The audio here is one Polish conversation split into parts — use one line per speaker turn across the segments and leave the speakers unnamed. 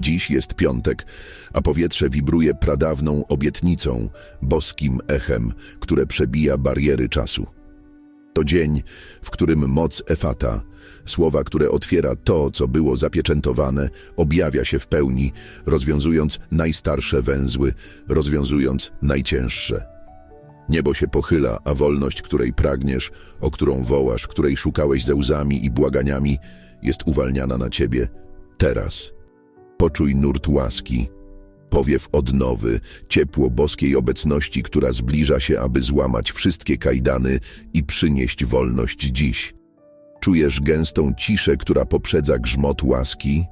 Dziś jest piątek, a powietrze wibruje pradawną obietnicą, boskim echem, które przebija bariery czasu. To dzień, w którym moc Efata, słowa, które otwiera to, co było zapieczętowane, objawia się w pełni, rozwiązując najstarsze węzły, rozwiązując najcięższe. Niebo się pochyla, a wolność, której pragniesz, o którą wołasz, której szukałeś ze łzami i błaganiami, jest uwalniana na ciebie teraz. Poczuj nurt łaski, powiew odnowy, ciepło boskiej obecności, która zbliża się, aby złamać wszystkie kajdany i przynieść wolność dziś. Czujesz gęstą ciszę, która poprzedza grzmot łaski?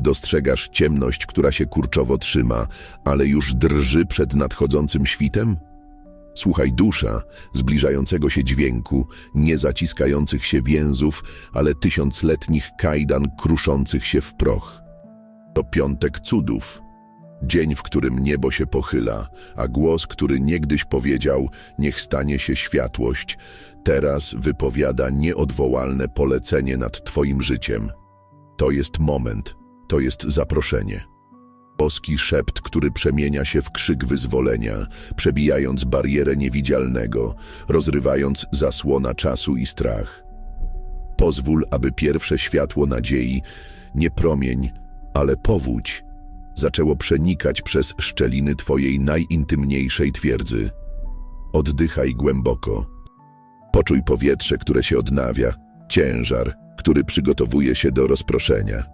Dostrzegasz ciemność, która się kurczowo trzyma, ale już drży przed nadchodzącym świtem? Słuchaj dusza, zbliżającego się dźwięku, nie zaciskających się więzów, ale tysiącletnich kajdan kruszących się w proch. To piątek cudów. Dzień, w którym niebo się pochyla, a głos, który niegdyś powiedział, niech stanie się światłość, teraz wypowiada nieodwołalne polecenie nad Twoim życiem. To jest moment, to jest zaproszenie. Boski szept, który przemienia się w krzyk wyzwolenia, przebijając barierę niewidzialnego, rozrywając zasłona czasu i strach. Pozwól, aby pierwsze światło nadziei, nie promień, ale powódź, zaczęło przenikać przez szczeliny Twojej najintymniejszej twierdzy. Oddychaj głęboko. Poczuj powietrze, które się odnawia, ciężar, który przygotowuje się do rozproszenia.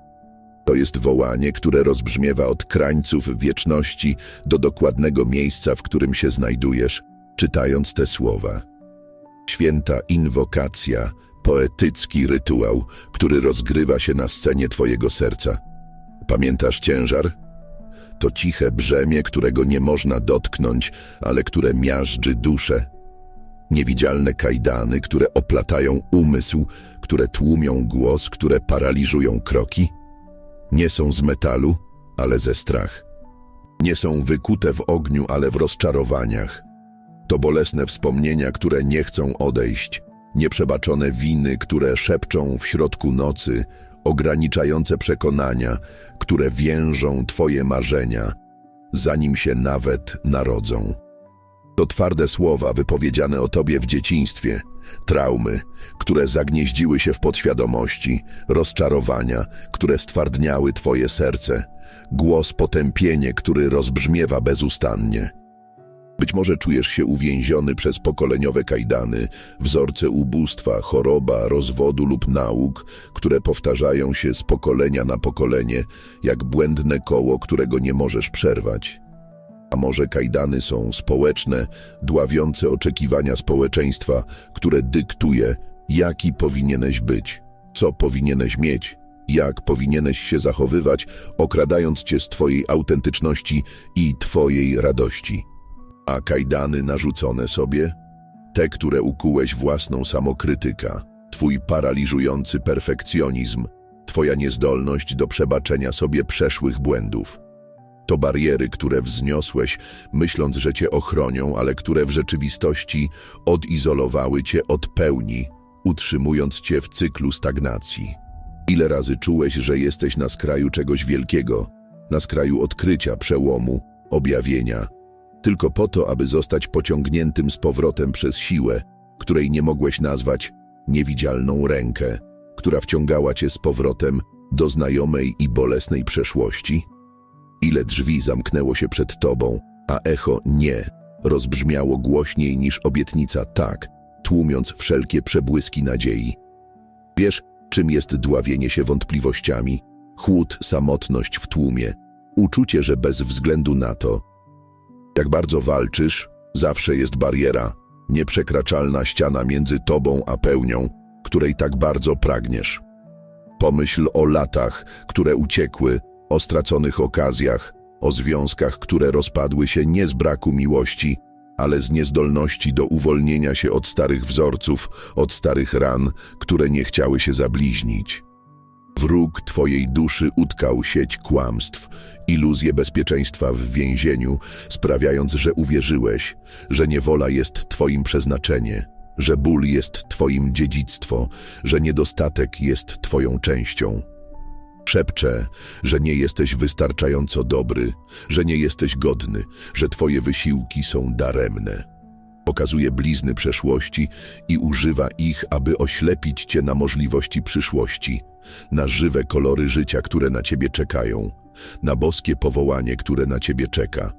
To jest wołanie, które rozbrzmiewa od krańców wieczności do dokładnego miejsca, w którym się znajdujesz, czytając te słowa. Święta inwokacja, poetycki rytuał, który rozgrywa się na scenie Twojego serca. Pamiętasz ciężar? To ciche brzemię, którego nie można dotknąć, ale które miażdży duszę. Niewidzialne kajdany, które oplatają umysł, które tłumią głos, które paraliżują kroki. Nie są z metalu, ale ze strach. Nie są wykute w ogniu, ale w rozczarowaniach. To bolesne wspomnienia, które nie chcą odejść, nieprzebaczone winy, które szepczą w środku nocy, ograniczające przekonania, które więżą Twoje marzenia, zanim się nawet narodzą. To twarde słowa wypowiedziane o Tobie w dzieciństwie, traumy, które zagnieździły się w podświadomości, rozczarowania, które stwardniały Twoje serce, głos potępienie, który rozbrzmiewa bezustannie. Być może czujesz się uwięziony przez pokoleniowe kajdany, wzorce ubóstwa, choroba, rozwodu lub nauk, które powtarzają się z pokolenia na pokolenie, jak błędne koło, którego nie możesz przerwać. A może kajdany są społeczne, dławiące oczekiwania społeczeństwa, które dyktuje, jaki powinieneś być, co powinieneś mieć, jak powinieneś się zachowywać, okradając cię z twojej autentyczności i twojej radości. A kajdany narzucone sobie? Te, które ukułeś własną samokrytyka, twój paraliżujący perfekcjonizm, twoja niezdolność do przebaczenia sobie przeszłych błędów. To bariery, które wzniosłeś, myśląc, że cię ochronią, ale które w rzeczywistości odizolowały cię od pełni, utrzymując cię w cyklu stagnacji. Ile razy czułeś, że jesteś na skraju czegoś wielkiego, na skraju odkrycia, przełomu, objawienia, tylko po to, aby zostać pociągniętym z powrotem przez siłę, której nie mogłeś nazwać niewidzialną rękę, która wciągała cię z powrotem do znajomej i bolesnej przeszłości? Ile drzwi zamknęło się przed tobą, a echo nie rozbrzmiało głośniej niż obietnica tak, tłumiąc wszelkie przebłyski nadziei. Wiesz, czym jest dławienie się wątpliwościami, chłód, samotność w tłumie, uczucie, że bez względu na to, jak bardzo walczysz, zawsze jest bariera, nieprzekraczalna ściana między tobą a pełnią, której tak bardzo pragniesz. Pomyśl o latach, które uciekły, o straconych okazjach, o związkach, które rozpadły się nie z braku miłości, ale z niezdolności do uwolnienia się od starych wzorców, od starych ran, które nie chciały się zabliźnić. Wróg twojej duszy utkał sieć kłamstw, iluzję bezpieczeństwa w więzieniu, sprawiając, że uwierzyłeś, że niewola jest twoim przeznaczenie, że ból jest twoim dziedzictwo, że niedostatek jest twoją częścią. Szepcze, że nie jesteś wystarczająco dobry, że nie jesteś godny, że twoje wysiłki są daremne. Pokazuje blizny przeszłości i używa ich, aby oślepić cię na możliwości przyszłości, na żywe kolory życia, które na ciebie czekają, na boskie powołanie, które na ciebie czeka.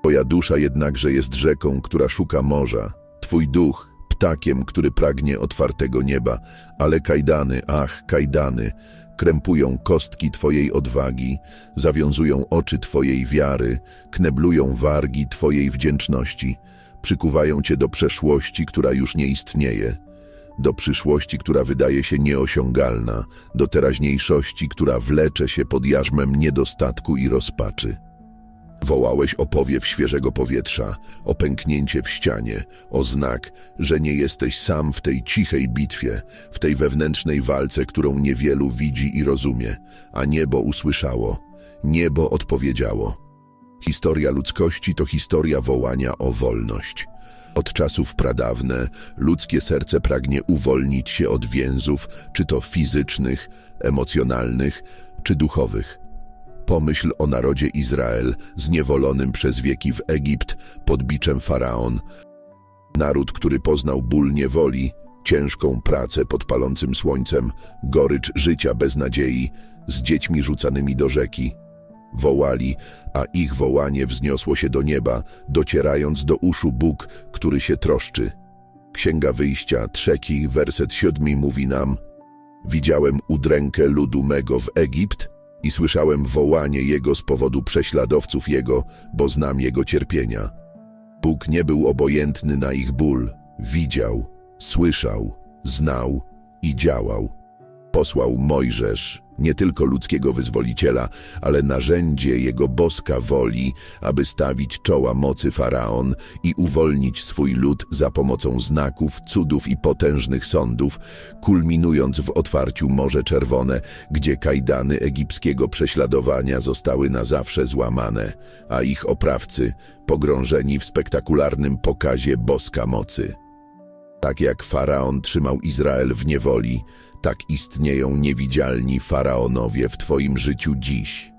Twoja dusza jednakże jest rzeką, która szuka morza, twój duch ptakiem, który pragnie otwartego nieba, ale kajdany, ach, kajdany, krępują kostki Twojej odwagi, zawiązują oczy Twojej wiary, kneblują wargi Twojej wdzięczności, przykuwają Cię do przeszłości, która już nie istnieje, do przyszłości, która wydaje się nieosiągalna, do teraźniejszości, która wlecze się pod jarzmem niedostatku i rozpaczy. Wołałeś o powiew świeżego powietrza, o pęknięcie w ścianie, o znak, że nie jesteś sam w tej cichej bitwie, w tej wewnętrznej walce, którą niewielu widzi i rozumie, a niebo usłyszało, niebo odpowiedziało. Historia ludzkości to historia wołania o wolność. Od czasów pradawne ludzkie serce pragnie uwolnić się od więzów, czy to fizycznych, emocjonalnych, czy duchowych. Pomyśl o narodzie Izrael, zniewolonym przez wieki w Egipt pod biczem faraon. Naród, który poznał ból niewoli, ciężką pracę pod palącym słońcem, gorycz życia bez nadziei, z dziećmi rzucanymi do rzeki. Wołali, a ich wołanie wzniosło się do nieba, docierając do uszu Bóg, który się troszczy. Księga Wyjścia, trzeci, werset siódmy mówi nam Widziałem udrękę ludu mego w Egipt, i słyszałem wołanie Jego z powodu prześladowców Jego, bo znam Jego cierpienia. Bóg nie był obojętny na ich ból, widział, słyszał, znał i działał. Posłał Mojżesz, nie tylko ludzkiego wyzwoliciela, ale narzędzie jego boska woli, aby stawić czoła mocy Faraon i uwolnić swój lud za pomocą znaków, cudów i potężnych sądów, kulminując w otwarciu Morze Czerwone, gdzie kajdany egipskiego prześladowania zostały na zawsze złamane, a ich oprawcy pogrążeni w spektakularnym pokazie boska mocy. Tak jak Faraon trzymał Izrael w niewoli, tak istnieją niewidzialni faraonowie w Twoim życiu dziś.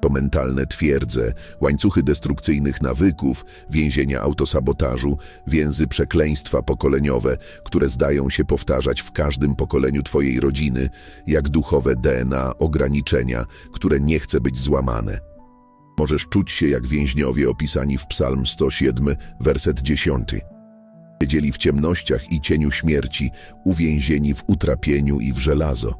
To mentalne twierdze, łańcuchy destrukcyjnych nawyków, więzienia autosabotażu, więzy przekleństwa pokoleniowe, które zdają się powtarzać w każdym pokoleniu Twojej rodziny, jak duchowe DNA ograniczenia, które nie chce być złamane. Możesz czuć się jak więźniowie opisani w Psalm 107, werset 10. Siedzieli w ciemnościach i cieniu śmierci, uwięzieni w utrapieniu i w żelazo.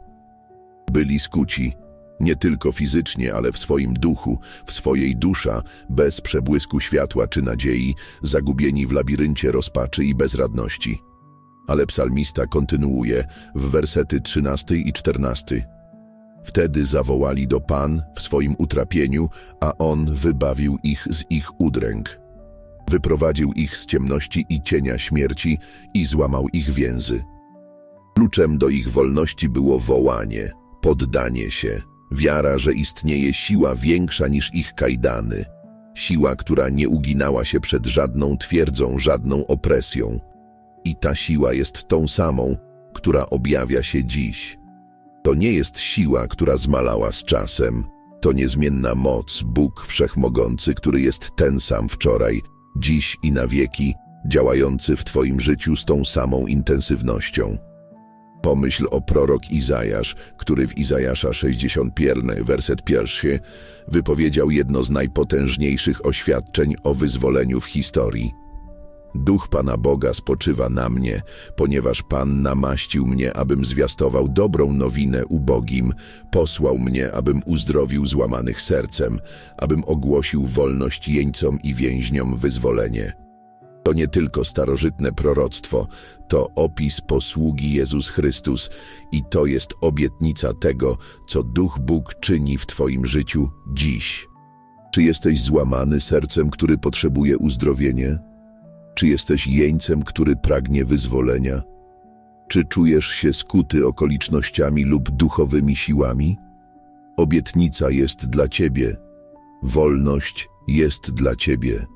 Byli skuci, nie tylko fizycznie, ale w swoim duchu, w swojej dusza, bez przebłysku światła czy nadziei, zagubieni w labiryncie rozpaczy i bezradności. Ale psalmista kontynuuje w wersety 13 i 14. Wtedy zawołali do Pan w swoim utrapieniu, a On wybawił ich z ich udręk. Wyprowadził ich z ciemności i cienia śmierci i złamał ich więzy. Kluczem do ich wolności było wołanie, poddanie się, wiara, że istnieje siła większa niż ich kajdany, siła, która nie uginała się przed żadną twierdzą, żadną opresją. I ta siła jest tą samą, która objawia się dziś. To nie jest siła, która zmalała z czasem, to niezmienna moc, Bóg Wszechmogący, który jest ten sam wczoraj, dziś i na wieki, działający w Twoim życiu z tą samą intensywnością. Pomyśl o prorok Izajasz, który w Izajasza 61, werset pierwszy, wypowiedział jedno z najpotężniejszych oświadczeń o wyzwoleniu w historii. Duch Pana Boga spoczywa na mnie, ponieważ Pan namaścił mnie, abym zwiastował dobrą nowinę ubogim, posłał mnie, abym uzdrowił złamanych sercem, abym ogłosił wolność jeńcom i więźniom wyzwolenie. To nie tylko starożytne proroctwo, to opis posługi Jezus Chrystus i to jest obietnica tego, co Duch Bóg czyni w Twoim życiu dziś. Czy jesteś złamany sercem, który potrzebuje uzdrowienia? Czy jesteś jeńcem, który pragnie wyzwolenia? Czy czujesz się skuty okolicznościami lub duchowymi siłami? Obietnica jest dla Ciebie. Wolność jest dla Ciebie.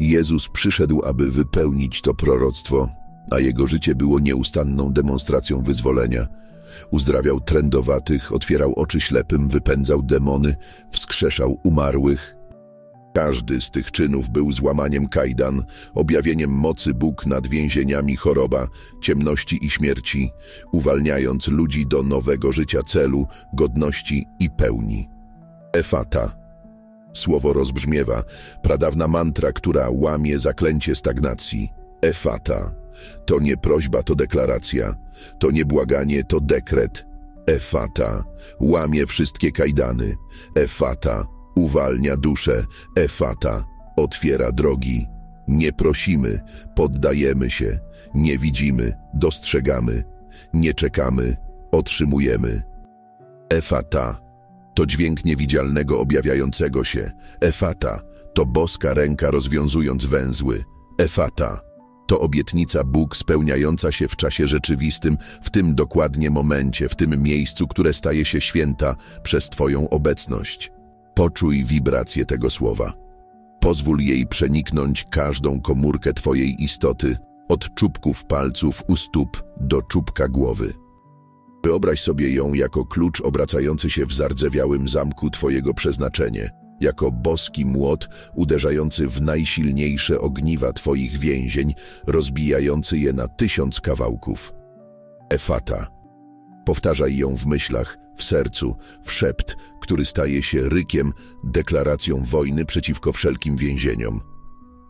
Jezus przyszedł, aby wypełnić to proroctwo, a Jego życie było nieustanną demonstracją wyzwolenia. Uzdrawiał trędowatych, otwierał oczy ślepym, wypędzał demony, wskrzeszał umarłych. Każdy z tych czynów był złamaniem kajdan, objawieniem mocy Bóg nad więzieniami choroba, ciemności i śmierci, uwalniając ludzi do nowego życia celu, godności i pełni. Efata. Słowo rozbrzmiewa, pradawna mantra, która łamie zaklęcie stagnacji. Efata. To nie prośba, to deklaracja. To nie błaganie, to dekret. Efata. Łamie wszystkie kajdany. Efata. Uwalnia duszę. Efata. Otwiera drogi. Nie prosimy, poddajemy się. Nie widzimy, dostrzegamy. Nie czekamy, otrzymujemy. Efata. To dźwięk niewidzialnego objawiającego się. Efata. To boska ręka rozwiązując węzły. Efata. To obietnica Bóg spełniająca się w czasie rzeczywistym, w tym dokładnie momencie, w tym miejscu, które staje się święta przez Twoją obecność. Poczuj wibrację tego słowa. Pozwól jej przeniknąć każdą komórkę Twojej istoty, od czubków palców u stóp do czubka głowy. Wyobraź sobie ją jako klucz obracający się w zardzewiałym zamku Twojego przeznaczenie, jako boski młot uderzający w najsilniejsze ogniwa Twoich więzień, rozbijający je na tysiąc kawałków. Efata. Powtarzaj ją w myślach, w sercu, w szept, który staje się rykiem, deklaracją wojny przeciwko wszelkim więzieniom.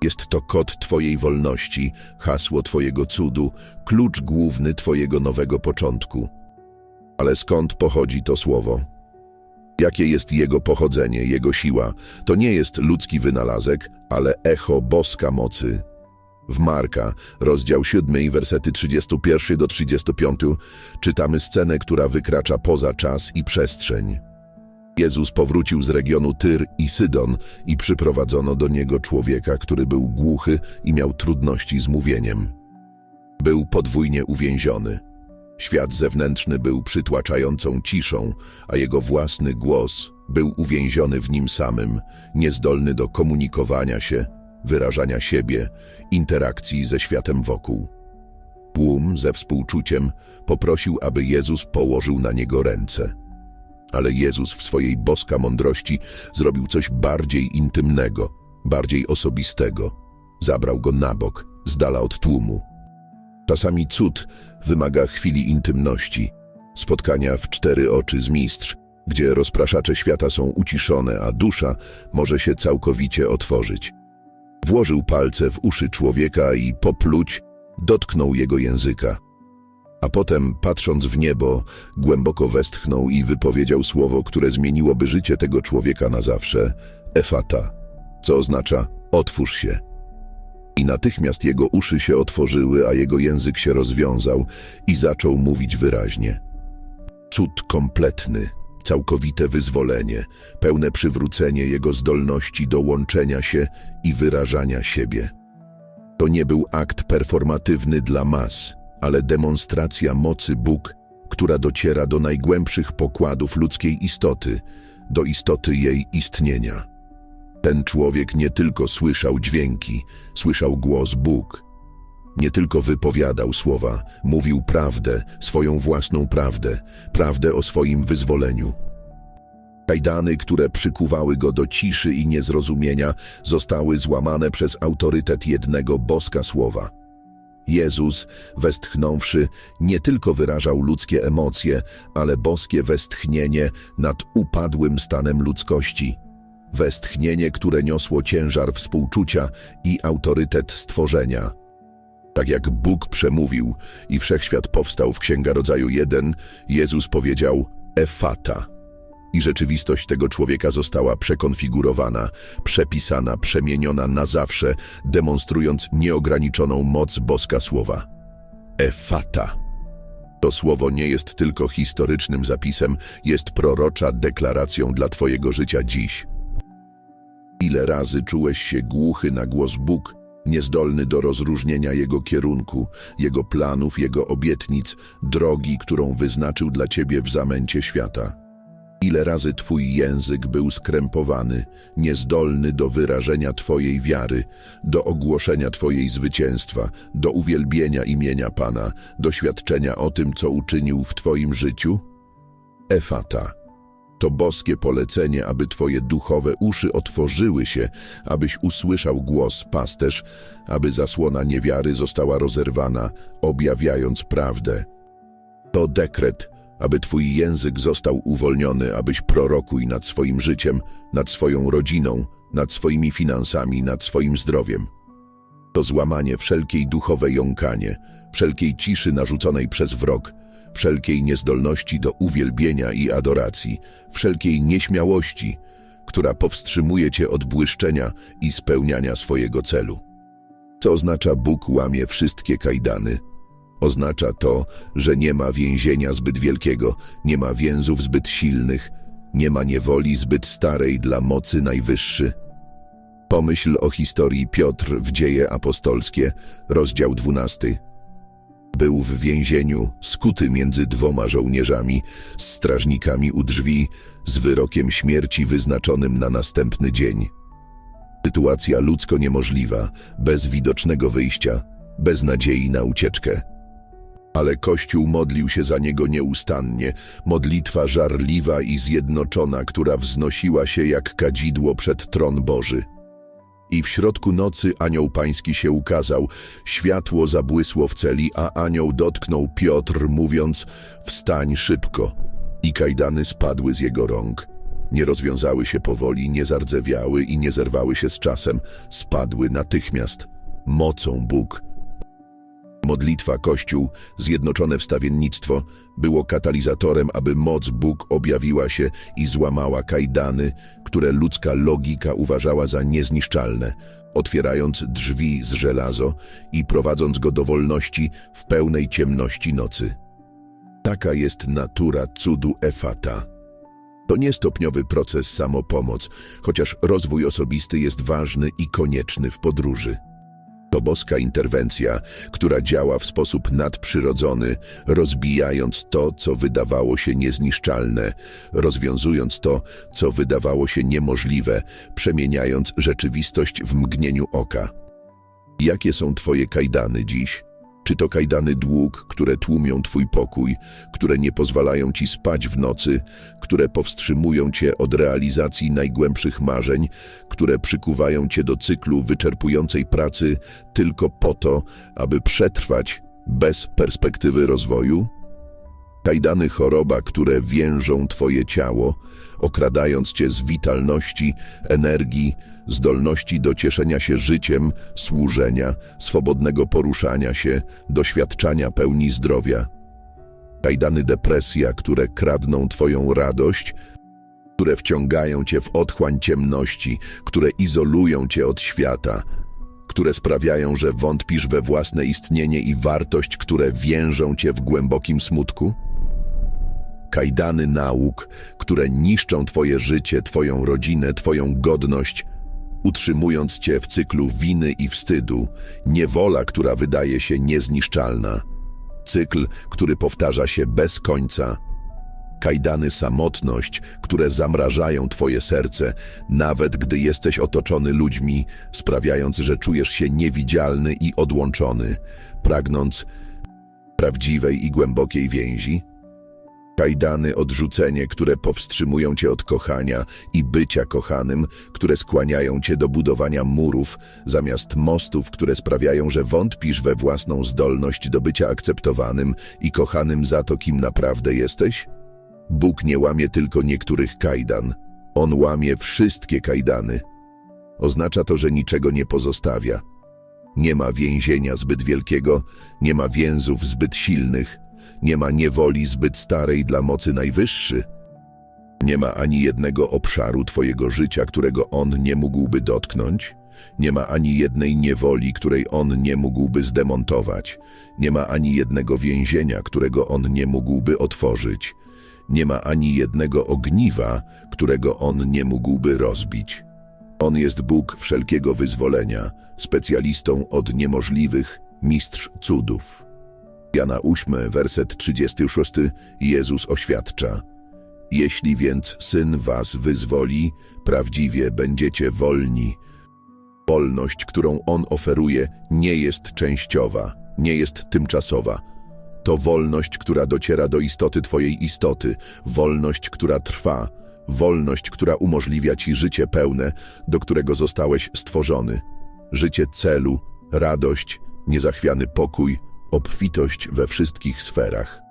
Jest to kod Twojej wolności, hasło Twojego cudu, klucz główny Twojego nowego początku. Ale skąd pochodzi to słowo? Jakie jest jego pochodzenie, jego siła? To nie jest ludzki wynalazek, ale echo boska mocy. W Marka, rozdział 7, wersety 31 do 35, czytamy scenę, która wykracza poza czas i przestrzeń. Jezus powrócił z regionu Tyr i Sydon i przyprowadzono do niego człowieka, który był głuchy i miał trudności z mówieniem. Był podwójnie uwięziony. Świat zewnętrzny był przytłaczającą ciszą, a jego własny głos był uwięziony w nim samym, niezdolny do komunikowania się, wyrażania siebie, interakcji ze światem wokół. Tłum ze współczuciem poprosił, aby Jezus położył na niego ręce. Ale Jezus w swojej boska mądrości zrobił coś bardziej intymnego, bardziej osobistego. Zabrał go na bok, z dala od tłumu. Czasami cud wymaga chwili intymności, spotkania w cztery oczy z mistrz, gdzie rozpraszacze świata są uciszone, a dusza może się całkowicie otworzyć. Włożył palce w uszy człowieka i popluć dotknął jego języka. A potem, patrząc w niebo, głęboko westchnął i wypowiedział słowo, które zmieniłoby życie tego człowieka na zawsze Efata, co oznacza otwórz się. I natychmiast jego uszy się otworzyły, a jego język się rozwiązał i zaczął mówić wyraźnie. Cud kompletny, całkowite wyzwolenie, pełne przywrócenie jego zdolności do łączenia się i wyrażania siebie. To nie był akt performatywny dla mas, ale demonstracja mocy Bóg, która dociera do najgłębszych pokładów ludzkiej istoty, do istoty jej istnienia. Ten człowiek nie tylko słyszał dźwięki, słyszał głos Bóg. Nie tylko wypowiadał słowa, mówił prawdę, swoją własną prawdę, prawdę o swoim wyzwoleniu. Kajdany, które przykuwały go do ciszy i niezrozumienia, zostały złamane przez autorytet jednego boska słowa. Jezus, westchnąwszy, nie tylko wyrażał ludzkie emocje, ale boskie westchnienie nad upadłym stanem ludzkości. Westchnienie, które niosło ciężar współczucia i autorytet stworzenia. Tak jak Bóg przemówił i wszechświat powstał w Księga Rodzaju 1, Jezus powiedział Efata. I rzeczywistość tego człowieka została przekonfigurowana, przepisana, przemieniona na zawsze, demonstrując nieograniczoną moc boska słowa. Efata. To słowo nie jest tylko historycznym zapisem, jest prorocza deklaracją dla Twojego życia dziś. Ile razy czułeś się głuchy na głos Bóg, niezdolny do rozróżnienia Jego kierunku, Jego planów, Jego obietnic, drogi, którą wyznaczył dla Ciebie w zamęcie świata. Ile razy Twój język był skrępowany, niezdolny do wyrażenia Twojej wiary, do ogłoszenia Twojej zwycięstwa, do uwielbienia imienia Pana, do świadczenia o tym, co uczynił w Twoim życiu? Efata. To boskie polecenie, aby Twoje duchowe uszy otworzyły się, abyś usłyszał głos pasterz, aby zasłona niewiary została rozerwana, objawiając prawdę. To dekret, aby Twój język został uwolniony, abyś prorokuj nad swoim życiem, nad swoją rodziną, nad swoimi finansami, nad swoim zdrowiem. To złamanie wszelkiej duchowej jąkanie, wszelkiej ciszy narzuconej przez wrog, wszelkiej niezdolności do uwielbienia i adoracji, wszelkiej nieśmiałości, która powstrzymuje Cię od błyszczenia i spełniania swojego celu. Co oznacza Bóg łamie wszystkie kajdany? Oznacza to, że nie ma więzienia zbyt wielkiego, nie ma więzów zbyt silnych, nie ma niewoli zbyt starej dla mocy najwyższy. Pomyśl o historii Piotr w Dzieje Apostolskie, rozdział 12. Był w więzieniu, skuty między dwoma żołnierzami, z strażnikami u drzwi, z wyrokiem śmierci wyznaczonym na następny dzień. Sytuacja ludzko niemożliwa, bez widocznego wyjścia, bez nadziei na ucieczkę. Ale Kościół modlił się za niego nieustannie, modlitwa żarliwa i zjednoczona, która wznosiła się jak kadzidło przed tron Boży. I w środku nocy anioł pański się ukazał, światło zabłysło w celi, a anioł dotknął Piotr, mówiąc, wstań szybko. I kajdany spadły z jego rąk. Nie rozwiązały się powoli, nie zardzewiały i nie zerwały się z czasem, spadły natychmiast. Mocą Bóg. Modlitwa Kościół, zjednoczone wstawiennictwo, było katalizatorem, aby moc Bóg objawiła się i złamała kajdany, które ludzka logika uważała za niezniszczalne, otwierając drzwi z żelazo i prowadząc go do wolności w pełnej ciemności nocy. Taka jest natura cudu Efata. To nie stopniowy proces samopomoc, chociaż rozwój osobisty jest ważny i konieczny w podróży. To boska interwencja, która działa w sposób nadprzyrodzony, rozbijając to, co wydawało się niezniszczalne, rozwiązując to, co wydawało się niemożliwe, przemieniając rzeczywistość w mgnieniu oka. Jakie są Twoje kajdany dziś? Czy to kajdany dług, które tłumią Twój pokój, które nie pozwalają Ci spać w nocy, które powstrzymują Cię od realizacji najgłębszych marzeń, które przykuwają Cię do cyklu wyczerpującej pracy tylko po to, aby przetrwać bez perspektywy rozwoju? Kajdany choroba, które więżą Twoje ciało, okradając Cię z witalności, energii, zdolności do cieszenia się życiem, służenia, swobodnego poruszania się, doświadczania pełni zdrowia. Kajdany depresja, które kradną Twoją radość, które wciągają Cię w otchłań ciemności, które izolują Cię od świata, które sprawiają, że wątpisz we własne istnienie i wartość, które więżą Cię w głębokim smutku? Kajdany nauk, które niszczą Twoje życie, Twoją rodzinę, Twoją godność, utrzymując Cię w cyklu winy i wstydu, niewola, która wydaje się niezniszczalna, cykl, który powtarza się bez końca, kajdany samotność, które zamrażają Twoje serce, nawet gdy jesteś otoczony ludźmi, sprawiając, że czujesz się niewidzialny i odłączony, pragnąc prawdziwej i głębokiej więzi, kajdany odrzucenie, które powstrzymują cię od kochania i bycia kochanym, które skłaniają cię do budowania murów, zamiast mostów, które sprawiają, że wątpisz we własną zdolność do bycia akceptowanym i kochanym za to, kim naprawdę jesteś? Bóg nie łamie tylko niektórych kajdan. On łamie wszystkie kajdany. Oznacza to, że niczego nie pozostawia. Nie ma więzienia zbyt wielkiego, nie ma więzów zbyt silnych, nie ma niewoli zbyt starej dla mocy najwyższy. Nie ma ani jednego obszaru Twojego życia, którego On nie mógłby dotknąć. Nie ma ani jednej niewoli, której On nie mógłby zdemontować. Nie ma ani jednego więzienia, którego On nie mógłby otworzyć. Nie ma ani jednego ogniwa, którego On nie mógłby rozbić. On jest Bóg wszelkiego wyzwolenia, specjalistą od niemożliwych, mistrz cudów. Jana 8, werset 36, Jezus oświadcza. Jeśli więc Syn was wyzwoli, prawdziwie będziecie wolni. Wolność, którą On oferuje, nie jest częściowa, nie jest tymczasowa. To wolność, która dociera do istoty Twojej istoty, wolność, która trwa, wolność, która umożliwia Ci życie pełne, do którego zostałeś stworzony. Życie celu, radość, niezachwiany pokój, obfitość we wszystkich sferach.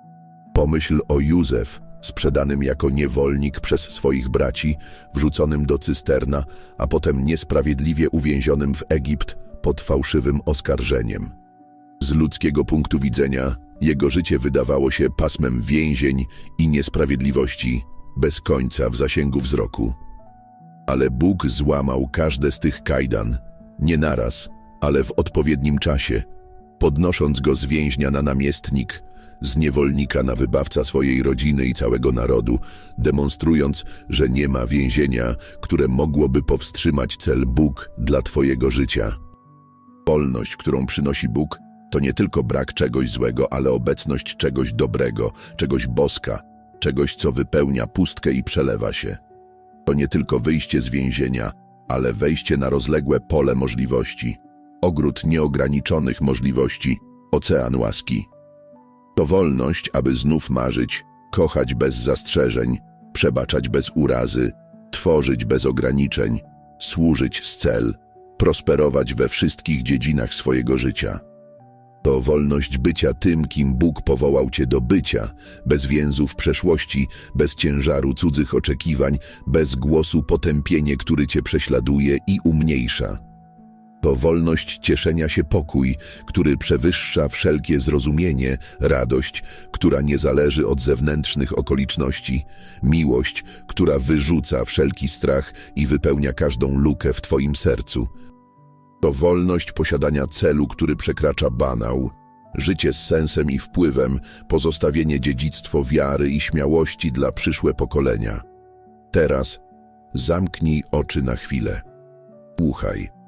Pomyśl o Józef, sprzedanym jako niewolnik przez swoich braci, wrzuconym do cysterna, a potem niesprawiedliwie uwięzionym w Egipt pod fałszywym oskarżeniem. Z ludzkiego punktu widzenia, jego życie wydawało się pasmem więzień i niesprawiedliwości, bez końca w zasięgu wzroku. Ale Bóg złamał każde z tych kajdan, nie naraz, ale w odpowiednim czasie, podnosząc go z więźnia na namiestnik, z niewolnika na wybawca swojej rodziny i całego narodu, demonstrując, że nie ma więzienia, które mogłoby powstrzymać cel Bóg dla Twojego życia. Wolność, którą przynosi Bóg, to nie tylko brak czegoś złego, ale obecność czegoś dobrego, czegoś boska, czegoś, co wypełnia pustkę i przelewa się. To nie tylko wyjście z więzienia, ale wejście na rozległe pole możliwości, ogród nieograniczonych możliwości, ocean łaski. To wolność, aby znów marzyć, kochać bez zastrzeżeń, przebaczać bez urazy, tworzyć bez ograniczeń, służyć z cel, prosperować we wszystkich dziedzinach swojego życia. To wolność bycia tym, kim Bóg powołał cię do bycia, bez więzów przeszłości, bez ciężaru cudzych oczekiwań, bez głosu potępienie, który cię prześladuje i umniejsza. To wolność cieszenia się pokój, który przewyższa wszelkie zrozumienie, radość, która nie zależy od zewnętrznych okoliczności, miłość, która wyrzuca wszelki strach i wypełnia każdą lukę w Twoim sercu. To wolność posiadania celu, który przekracza banał, życie z sensem i wpływem, pozostawienie dziedzictwo wiary i śmiałości dla przyszłe pokolenia. Teraz zamknij oczy na chwilę. Słuchaj.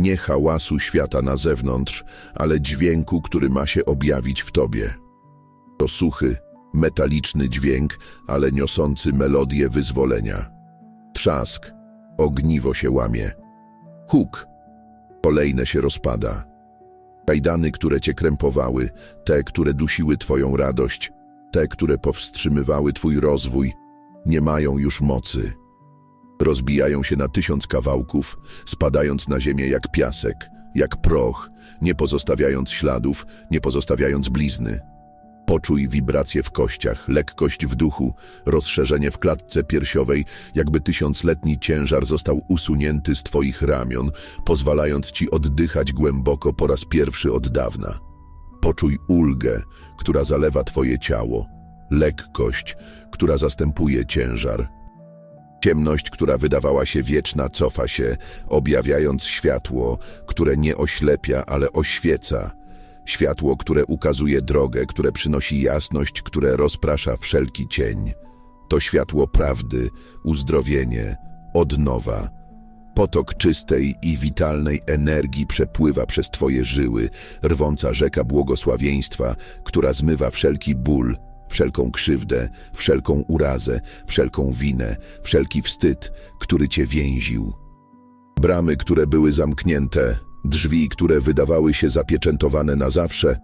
Nie hałasu świata na zewnątrz, ale dźwięku, który ma się objawić w tobie. To suchy, metaliczny dźwięk, ale niosący melodię wyzwolenia. Trzask, ogniwo się łamie. Huk, kolejne się rozpada. Kajdany, które cię krępowały, te, które dusiły twoją radość, te, które powstrzymywały twój rozwój, nie mają już mocy. Rozbijają się na tysiąc kawałków, spadając na ziemię jak piasek, jak proch, nie pozostawiając śladów, nie pozostawiając blizny. Poczuj wibracje w kościach, lekkość w duchu, rozszerzenie w klatce piersiowej, jakby tysiącletni ciężar został usunięty z twoich ramion, pozwalając ci oddychać głęboko po raz pierwszy od dawna. Poczuj ulgę, która zalewa twoje ciało, lekkość, która zastępuje ciężar. Ciemność, która wydawała się wieczna, cofa się, objawiając światło, które nie oślepia, ale oświeca. Światło, które ukazuje drogę, które przynosi jasność, które rozprasza wszelki cień. To światło prawdy, uzdrowienie, odnowa. Potok czystej i witalnej energii przepływa przez Twoje żyły, rwąca rzeka błogosławieństwa, która zmywa wszelki ból, wszelką krzywdę, wszelką urazę, wszelką winę, wszelki wstyd, który Cię więził. Bramy, które były zamknięte, drzwi, które wydawały się zapieczętowane na zawsze,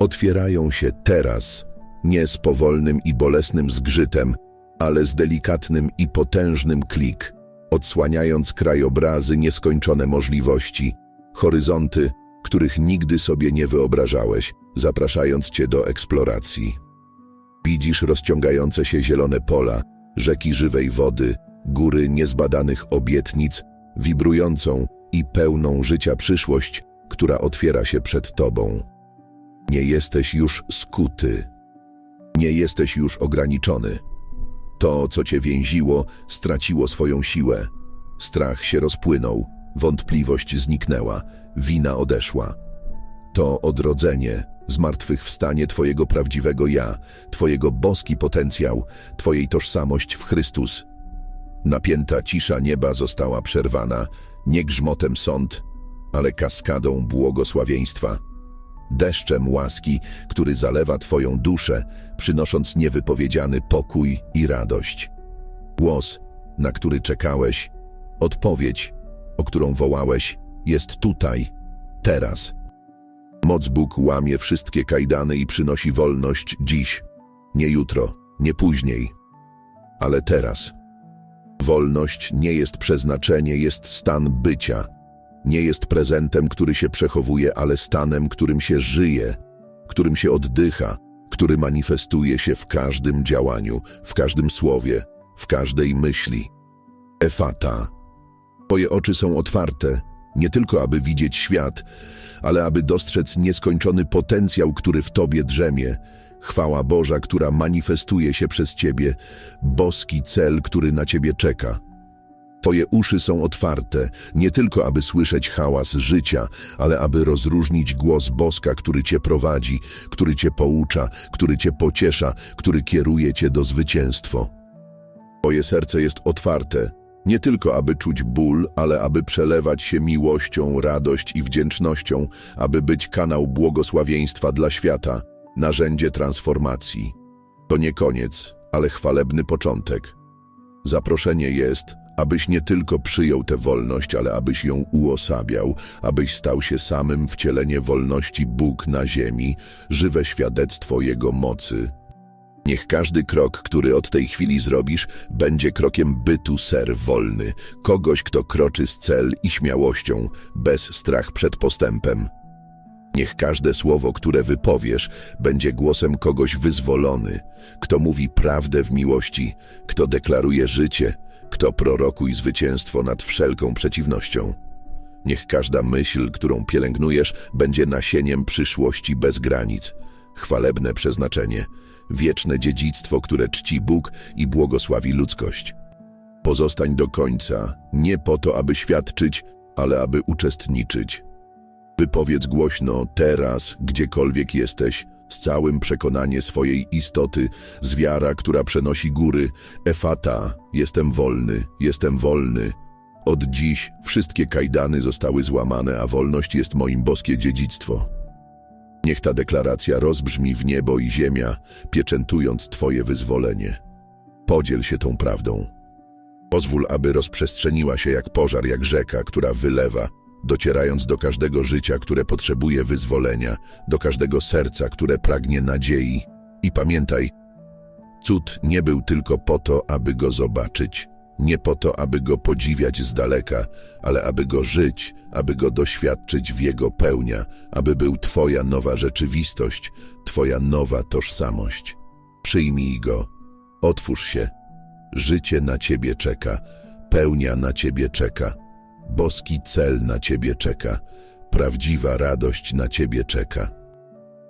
otwierają się teraz, nie z powolnym i bolesnym zgrzytem, ale z delikatnym i potężnym klik, odsłaniając krajobrazy nieskończone możliwości, horyzonty, których nigdy sobie nie wyobrażałeś, zapraszając Cię do eksploracji. Widzisz rozciągające się zielone pola, rzeki żywej wody, góry niezbadanych obietnic, wibrującą i pełną życia przyszłość, która otwiera się przed tobą. Nie jesteś już skuty. Nie jesteś już ograniczony. To, co cię więziło, straciło swoją siłę. Strach się rozpłynął, wątpliwość zniknęła, wina odeszła. To odrodzenie, zmartwychwstanie Twojego prawdziwego ja, Twojego boski potencjał, Twojej tożsamość w Chrystus. Napięta cisza nieba została przerwana, nie grzmotem sąd, ale kaskadą błogosławieństwa. deszczem łaski, który zalewa Twoją duszę, przynosząc niewypowiedziany pokój i radość. Głos, na który czekałeś, odpowiedź, o którą wołałeś, jest tutaj, teraz. Moc Bóg łamie wszystkie kajdany i przynosi wolność dziś, nie jutro, nie później, ale teraz. Wolność nie jest przeznaczenie, jest stan bycia. Nie jest prezentem, który się przechowuje, ale stanem, którym się żyje, którym się oddycha, który manifestuje się w każdym działaniu, w każdym słowie, w każdej myśli. Efata. Twoje oczy są otwarte, nie tylko aby widzieć świat, ale aby dostrzec nieskończony potencjał, który w Tobie drzemie, chwała Boża, która manifestuje się przez Ciebie, boski cel, który na Ciebie czeka. Twoje uszy są otwarte, nie tylko aby słyszeć hałas życia, ale aby rozróżnić głos boska, który Cię prowadzi, który Cię poucza, który Cię pociesza, który kieruje Cię do zwycięstwo. Twoje serce jest otwarte, nie tylko aby czuć ból, ale aby przelewać się miłością, radość i wdzięcznością, aby być kanał błogosławieństwa dla świata, narzędzie transformacji. To nie koniec, ale chwalebny początek. Zaproszenie jest, abyś nie tylko przyjął tę wolność, ale abyś ją uosabiał, abyś stał się samym wcielenie wolności Bóg na ziemi, żywe świadectwo Jego mocy. Niech każdy krok, który od tej chwili zrobisz, będzie krokiem bytu ser wolny, kogoś, kto kroczy z cel i śmiałością, bez strach przed postępem. Niech każde słowo, które wypowiesz, będzie głosem kogoś wyzwolony, kto mówi prawdę w miłości, kto deklaruje życie, kto prorokuje zwycięstwo nad wszelką przeciwnością. Niech każda myśl, którą pielęgnujesz, będzie nasieniem przyszłości bez granic, chwalebne przeznaczenie, wieczne dziedzictwo, które czci Bóg i błogosławi ludzkość. Pozostań do końca, nie po to, aby świadczyć, ale aby uczestniczyć. Wypowiedz głośno teraz, gdziekolwiek jesteś, z całym przekonaniem swojej istoty, z wiara, która przenosi góry. Efata, jestem wolny, jestem wolny. Od dziś wszystkie kajdany zostały złamane, a wolność jest moim boskie dziedzictwo. Niech ta deklaracja rozbrzmi w niebo i ziemia, pieczętując Twoje wyzwolenie. Podziel się tą prawdą. Pozwól, aby rozprzestrzeniła się jak pożar, jak rzeka, która wylewa, docierając do każdego życia, które potrzebuje wyzwolenia, do każdego serca, które pragnie nadziei. I pamiętaj, cud nie był tylko po to, aby go zobaczyć, nie po to, aby go podziwiać z daleka, ale aby go żyć, aby go doświadczyć w jego pełnia, aby był Twoja nowa rzeczywistość, Twoja nowa tożsamość. Przyjmij go, otwórz się. Życie na Ciebie czeka, pełnia na Ciebie czeka, boski cel na Ciebie czeka, prawdziwa radość na Ciebie czeka.